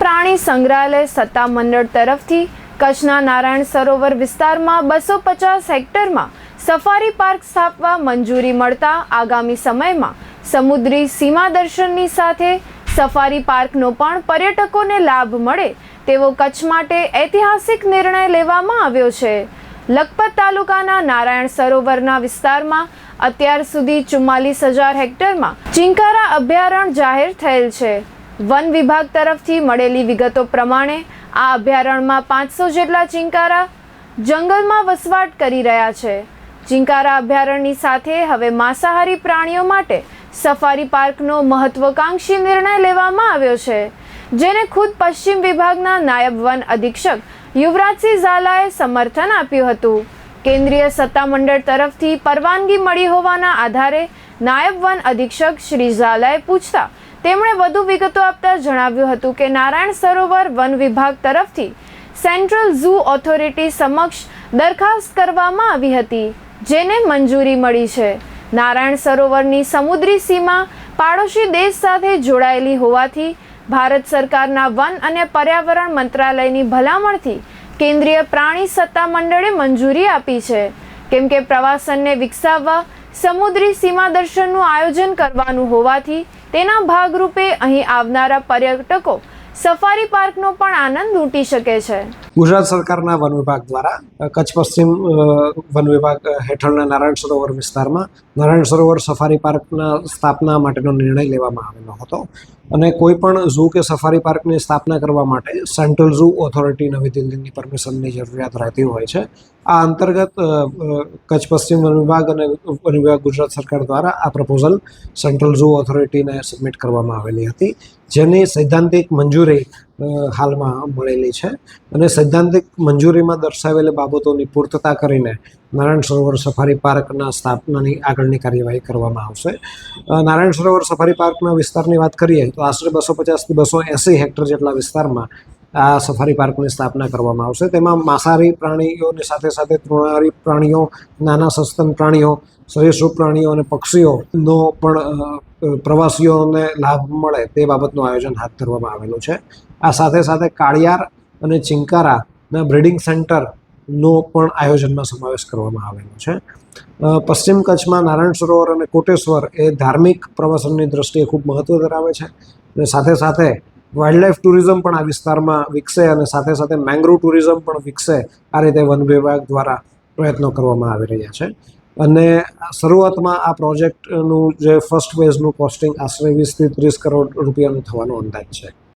પ્રાણી સંગ્રહાલય સત્તામંડળ તરફથી કચ્છના નારાયણ સરોવર વિસ્તારમાં બસો પચાસ હેક્ટરમાં સફારી પાર્ક સ્થાપવા મંજૂરી મળતા આગામી સમયમાં સમુદ્રી સીમા દર્શનની સાથે સફારી પાર્કનો પણ પર્યટકોને લાભ મળે તેવો કચ્છ માટે ઐતિહાસિક નિર્ણય લેવામાં આવ્યો છે. લખપત તાલુકાના નારાયણ સરોવરના વિસ્તારમાં અત્યાર સુધી ચુમ્માલીસ હજાર હેક્ટરમાં ચિંકારા અભયારણ્ય જાહેર થયેલ છે. વન વિભાગ તરફથી મળેલી વિગતો પ્રમાણે આ અભયારણ્યમાં પાંચસો જેટલા ચિંકારા જંગલમાં વસવાટ કરી રહ્યા છે. ચિંકારા અભયારણ્યની સાથે હવે માંસાહારી પ્રાણીઓ માટે સફારી પાર્કનો મહત્વકાંક્ષી નિર્ણય લેવામાં આવ્યો છે, જેને ખુદ પશ્ચિમ વિભાગના નાયબ વન અધિક્ષક યુવરાજસિંહ ઝાલાએ સમર્થન આપ્યું હતું. કેન્દ્રીય સત્તામંડળ તરફથી પરવાનગી મળી હોવાના આધારે નાયબ વન અધિક્ષક શ્રી ઝાલાએ પૂછતા તેમણે વધુ વિગતો આપતા જણાવ્યું હતું કે નારાયણ સરોવર વન વિભાગ તરફથી સેન્ટ્રલ ઝૂ ઓથોરિટી સમક્ષ દરખાસ્ત કરવામાં આવી હતી, જેને મંજૂરી મળી છે. નારાયણ સરોવરની સમુદ્રી સીમા પાડોશી દેશ સાથે જોડાયેલી હોવાથી ભારત સરકારના વન અને પર્યાવરણ મંત્રાલયની ભલામણથી કેન્દ્રીય પ્રાણી સત્તા મંડળે મંજૂરી આપી છે. કેમ કે પ્રવાસનને વિકસાવવા સમુદ્રી સીમા દર્શનનું આયોજન કરવાનું હોવાથી તેના ભાગરૂપે અહીં આવનારા પર્યટકો સફારી પાર્કનો પણ આનંદ લૂંટી શકે છે. ગુજરાત સરકારના વન વિભાગ દ્વારા કચ્છ પશ્ચિમ વન વિભાગ હેઠળના નારાયણ સરોવર વિસ્તારમાં નારાયણ સરોવર સફારી પાર્કના સ્થાપના માટેનો નિર્ણય લેવામાં આવેલો હતો. અને કોઈ પણ ઝૂ કે સફારી પાર્કની સ્થાપના કરવા માટે સેન્ટ્રલ ઝૂ ઓથોરિટી નવી દિલ્હીની પરમિશનની જરૂરિયાત રહેતી હોય છે. આ અંતર્ગત કચ્છ પશ્ચિમ વન વિભાગ અને વન વિભાગ ગુજરાત સરકાર દ્વારા આ પ્રપોઝલ સેન્ટ્રલ ઝૂ ઓથોરિટીને સબમિટ કરવામાં આવેલી હતી, જેની સૈદ્ધાંતિક મંજૂરી હાલમાં મળેલી છે. અને સૈદ્ધાંતિક મંજૂરીમાં દર્શાવેલી બાબતોની પૂર્તતા કરીને નારાયણ સરોવર સફારી પાર્કના સ્થાપનાની આગળની કાર્યવાહી કરવામાં આવશે. નારાયણ સરોવર સફારી પાર્કના વિસ્તારની વાત કરીએ તો આશરે બસો પચાસથી બસો એંસી હેક્ટર જેટલા વિસ્તારમાં આ સફારી પાર્કની સ્થાપના કરવામાં આવશે. તેમાં માંસાહારી પ્રાણીઓની સાથે સાથે તૃણાહારી પ્રાણીઓ, નાના સસ્તન પ્રાણીઓ, સરીસૃપ પ્રાણીઓ અને પક્ષીઓનો પણ પ્રવાસીઓને લાભ મળે તે બાબતનું આયોજન હાથ ધરવામાં આવેલું છે. આ સાથે સાથે કાળિયાર અને ચિંકારાના બ્રિડિંગ સેન્ટરનો પણ આયોજનમાં સમાવેશ કરવામાં આવેલો છે. પશ્ચિમ કચ્છમાં નારાયણ સરોવર અને કોટેશ્વર એ ધાર્મિક પ્રવાસનની દ્રષ્ટિએ ખૂબ મહત્ત્વ ધરાવે છે અને સાથે સાથે વાઇલ્ડલાઇફ ટુરિઝમ પણ આ વિસ્તારમાં વિકસે અને સાથે સાથે મેંગ્રુવ ટુરિઝમ પણ વિકસે આ રીતે વન વિભાગ દ્વારા પ્રયત્નો કરવામાં આવી રહ્યા છે. અને શરૂઆતમાં આ પ્રોજેક્ટનું જે ફર્સ્ટ ફેઝનું કોસ્ટિંગ આશરે વીસથી ત્રીસ કરોડ રૂપિયાનું થવાનો અંદાજ છે.